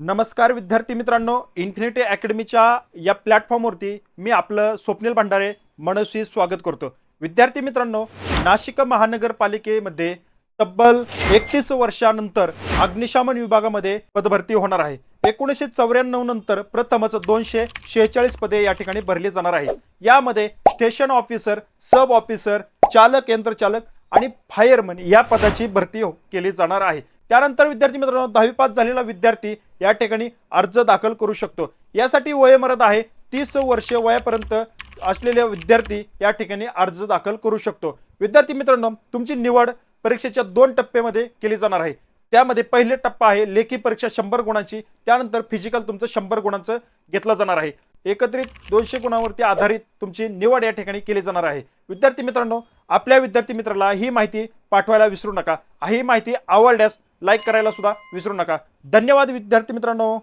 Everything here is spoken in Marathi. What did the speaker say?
नमस्कार विद्यार्थी मित्रांनो इन्फिनिटी अकॅडमीच्या या प्लॅटफॉर्मवरती मी आपलं स्वप्नील भंडारे मनस्वी स्वागत करतो. विद्यार्थी मित्रांनो नाशिक महानगरपालिकेमध्ये तब्बल एकतीस वर्षानंतर अग्निशमन विभागामध्ये पदभरती होणार आहे. एकोणीसशे चौऱ्याण्णव नंतर प्रथमच दोनशे शेहेचाळीस पदे या ठिकाणी भरली जाणार आहेत यामध्ये स्टेशन ऑफिसर सब ऑफिसर चालक यंत्रचालक आणि फायरमन या पदाची भरती हो- केली जाणार आहे. त्यानंतर विद्यार्थी मित्रांनो दहावी पास झालेला विद्यार्थी या ठिकाणी अर्ज दाखल करू शकतो. यासाठी वयोमर्यादा आहे तीस वर्ष वयापर्यंत असलेले विद्यार्थी या ठिकाणी अर्ज दाखल करू शकतो. विद्यार्थी मित्रांनो तुमची निवड परीक्षेच्या दोन टप्प्यामध्ये केली जाणार आहे. त्यामध्ये पहिले टप्पा आहे लेखी परीक्षा शंभर गुणांची त्यानंतर फिजिकल तुमचं शंभर गुणांचं घेतलं जाणार आहे. एकत्रित दोनशे गुणांवरती आधारित तुमची निवड या ठिकाणी केली जाणार आहे. विद्यार्थी मित्रांनो आपल्या विद्यार्थी मित्राला ही माहिती पाठवायला विसरू नका. ही माहिती आवडल्यास लाईक करायला सुद्धा विसरू नका. धन्यवाद विद्यार्थी मित्रांनो.